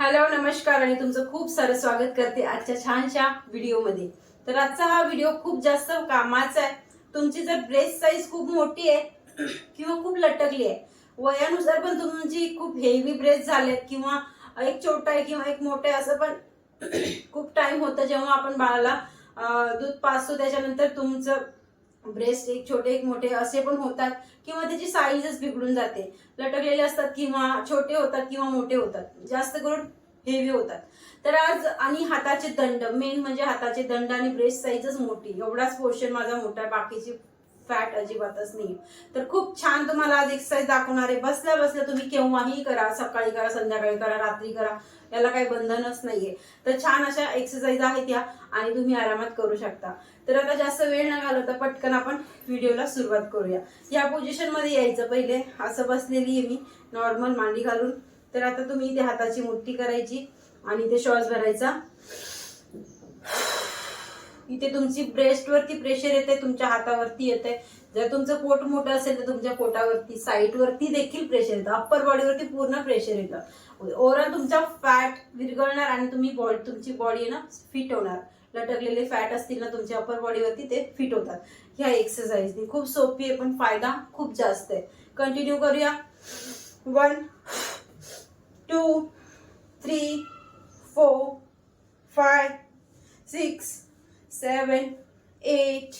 Hello नमस्कार आणि तुमचं खूप सारं स्वागत करते आजच्या छानशा व्हिडिओमध्ये. तर आजचा हा व्हिडिओ खूप जास्त कामाचा आहे. तुमची जर ब्रेस्ट साईज खूप मोठी आहे किंवा खूप लटकली आहे वयानुसार पण तुमची खूप हेवी ब्रेस्ट झालेत किंवा एक छोटा आहे किंवा एक मोठा आहे असं पण खूप टाइम होतं जेव्हा आपण बाळाला दूध पाचतो त्याच्यानंतर तुमचं ब्रेस्ट एक छोटे एक मोठे असे पण होतात किंवा त्याची साईजच बिघडून जाते. लटकलेले असतात किंवा छोटे होतात किंवा मोठे होतात. जास्त करून हेवी होतात. तर आज आणि हाताचे दंड मेन म्हणजे हाताचे दंड आणि ब्रेस्ट साईजच मोठी. एवढाच पोर्शन माझा मोठा आहे बाकीची फॅट अजिबातच नाही. तर खूप छान तुम्हाला आज एक्सरसाइज दाखवणार आहे. बसल्या बसल्या तुम्ही केव्हाही करा सकाळी करा संध्याकाळी करा रात्री करा याला काही बंधनच नाहीये. तर छान अशा एक्सरसाइज आहेत या आणि तुम्ही आरामात करू शकता. तर आता जास्त वेळ न घालवता पटकन आपण व्हिडिओला सुरुवात करूया. या पोझिशनमध्ये यायचं पहिले. असं बसलेली आहे मी नॉर्मल मांडी घालून. तर आता तुम्ही इथे हाताची मुठ्ठी करायची आणि ते श्वास भरायचा. इथे तुमची ब्रेस्टवरती प्रेशर येते तुमच्या हातावरती येते. जर तुमचं पोट मोठं असेल तर तुमच्या पोटावरती साईटवरती देखील प्रेशर येतं. अप्पर बॉडीवरती पूर्ण प्रेशर येतं. ओव्हरऑल तुमचा फॅट विरघळणार आणि तुम्ही बॉडी तुमची बॉडी ना फिट होणार. लटकलेले फॅट असतील ना तुमच्या अप्पर बॉडीवरती ते फिट होतात. ह्या एक्सरसाइजनी खूप सोपी आहे पण फायदा खूप जास्त आहे. कंटिन्यू करूया. One two three four five six seven eight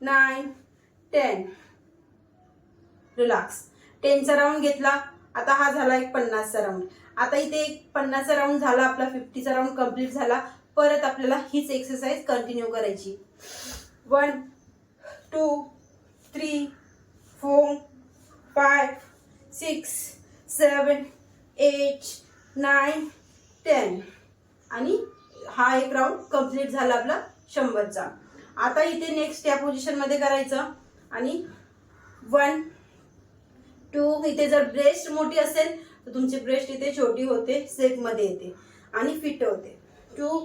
nine ten relax टेनचा round घेतला. आता हा झाला एक पन्नासचा राऊंड आता इथे एक पन्नासचा राऊंड झाला. आपला फिफ्टीचा राऊंड कंप्लीट झाला. परत आपल्याला हीच एक्सरसाइज कंटिन्यू करायची. One two three four five six seven eight nine ten आणि हा एक राऊंड कंप्लीट झाला आपला. शंभरचा. आता इथे नेक्स्ट या पोझिशनमध्ये करायचं. आणि वन टू इथे जर ब्रेस्ट मोठी असेल तर तुमची ब्रेस्ट इथे छोटी होते सेकमध्ये येते. आणि फिट होते. Two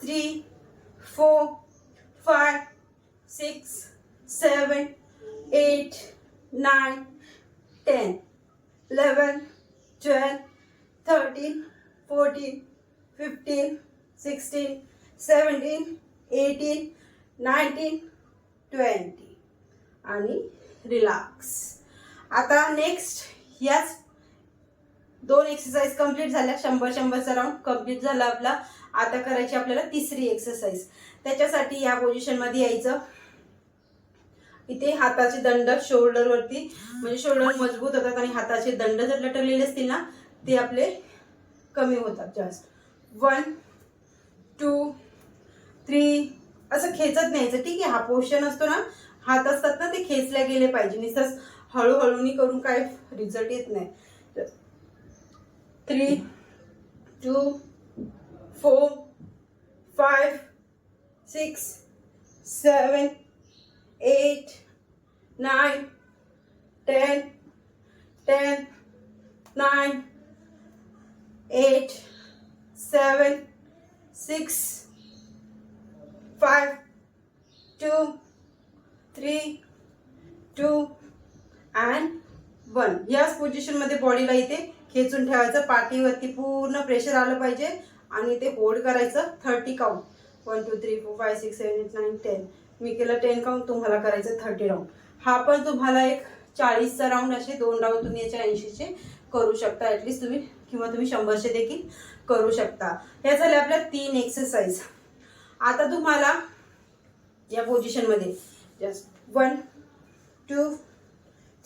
three four five six seven eight nine ten eleven twelve thirteen fourteen fifteen sixteen seventeen eighteen nineteen twenty. आणि रिलॅक्स. आता नेक्स्ट याच दोन एक्सरसाइज कंप्लीट झाल्या. शंभर शंभरचा राऊंड कंप्लीट झाला आपला. आता करायची आपल्याला तिसरी एक्सरसाइज त्याच्यासाठी या पोझिशनमध्ये यायचं. इथे हाताचे दंड शोल्डरवरती म्हणजे शोल्डर मजबूत होतात आणि हाताचे दंड जर लटकलेले असतील ना ते आपले कमी होतात जास्त. वन टू थ्री असं खेचत न्यायचं. ठीक आहे हा पोर्शन असतो ना हात असतात ना ते खेचल्या गेले पाहिजे. निसस हळूहळूनी करून काय रिझल्ट येत नाही. Three two four five six seven eight nine ten ten nine eight seven six five, two three two and one याच पोझिशनमध्ये बॉडीला इथे खेचून ठेवायचं. पाठीवरती पूर्ण प्रेशर आलं पाहिजे. आणि ते होल्ड करायचं. Thirty count one two three four five six seven eight nine ten मी केलं टेन काउंट तुम्हाला करायचं थर्टी राऊंड हा पण तुम्हाला एक चाळीसचा राऊंड असे दोन राऊंड तुम्ही याच्या ऐंशीचे करू शकता. ॲटलीस्ट तुम्ही किंवा तुम्ही शंभरचे देखील करू शकता. हे झाल्या आपल्या तीन एक्सरसाइज आता तुम्हाला या पोझिशनमध्ये just one two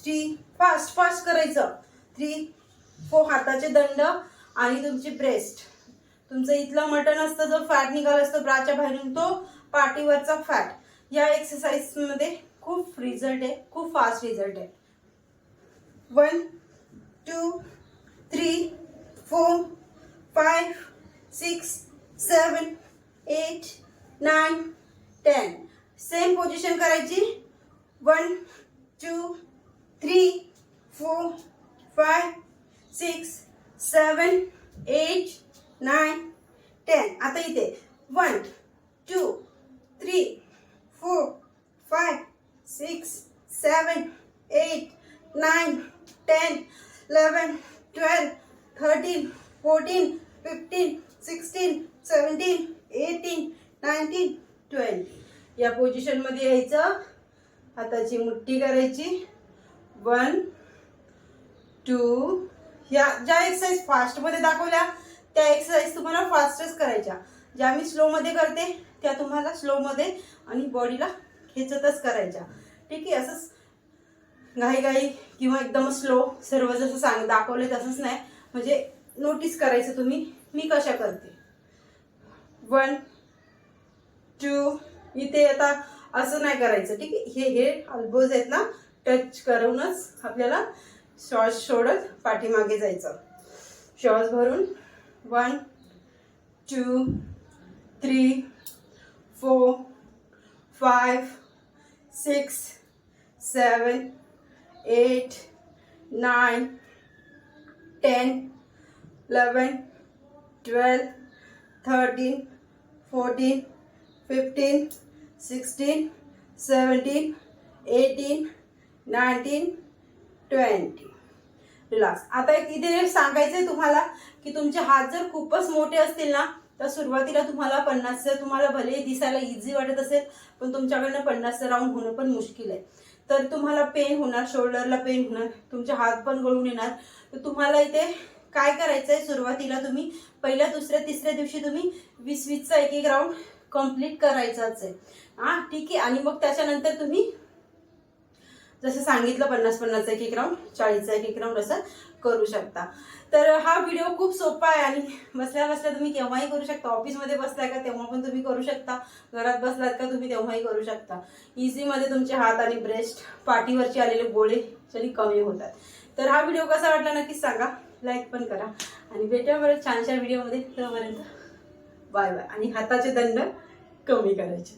three fast fast करायचं. थ्री फोर हाताचे दंड आणि तुमची ब्रेस्ट तुमचं इथलं मटण असतं जो फॅट निघाला असतो ब्राच्या बाहेरून तो पाठीवरचा फॅट या एक्सरसाइजमध्ये खूप रिझल्ट आहे खूप फास्ट रिझल्ट आहे. One two three four five six seven eight nine ten. Same position करायची. One two three four five six seven eight nine ten. आता इथे. One two three four five six seven eight nine ten eleven twelve thirteen fourteen fifteen sixteen seventeen eighteen nineteen twelve या पोझिशनमध्ये यायचं. हाताची मुठ्ठी करायची. One to ह्या ज्या एक्सरसाइज फास्टमध्ये दाखवल्या त्या एक्सरसाइज तुम्हाला फास्टच करायच्या. ज्या मी स्लोमध्ये करते त्या तुम्हाला स्लोमध्ये आणि बॉडीला खेचतच करायच्या. ठीक आहे असंच घाई घाई किंवा एकदम स्लो सर्व जसं सांग दाखवले तसंच नाही. म्हणजे नोटीस करायचं तुम्ही मी कशा करते? वन टू इथे आता असं नाही करायचं ठीक आहे? हे हे अल्बोज आहेत ना टच करूनच आपल्याला श्वास सोडत पाठीमागे जायचं. श्वास भरून one two three four five six seven eight nine ten eleven twelve thirteen fourteen fifteen sixteen seventeen eighteen nineteen twenty relax आता एक इथे सांगायचं आहे तुम्हाला की तुमचे हात जर खूपच मोठे असतील ना तर सुरुवातीला तुम्हाला पन्नासचं तुम्हाला भले दिसायला इझी वाटत असेल पण तुमच्याकडनं पन्नासचं राऊंड होणं पण मुश्किल आहे. तर तुम्हाला पेन होणार शोल्डरला पेन होणार तुमचे हात पण गळून येणार. तर तुम्हाला इथे काय करायचं आहे सुरुवातीला तुम्ही पहिल्या दुसऱ्या तिसऱ्या दिवशी तुम्ही वीस वीसचा एक एक राऊंड कंप्लीट करायचाच आहे. हां ठीक आहे. आणि मग त्याच्यानंतर तुम्ही जसं सांगितलं पन्नास पन्नासचा एक एक राऊंड चाळीसचा एक एक राऊंड असं करू शकता. तर हा व्हिडिओ खूप सोपा आहे आणि बसल्या बसल्या तुम्ही केव्हाही करू शकता. ऑफिसमध्ये बसलाय का तेव्हा पण तुम्ही करू शकता. घरात बसलात का तुम्ही तेव्हाही करू शकता. इझीमध्ये तुमचे हात आणि ब्रेस्ट पाठीवरचे आलेले गोळे जरी कमी होतात. तर हा व्हिडिओ कसा वाटला नक्कीच सांगा. लाईक पण करा. आणि भेटूया बरं छानशा व्हिडिओमध्ये तोपर्यंत बाय बाय आणि हाताचे दंड कमी करायचे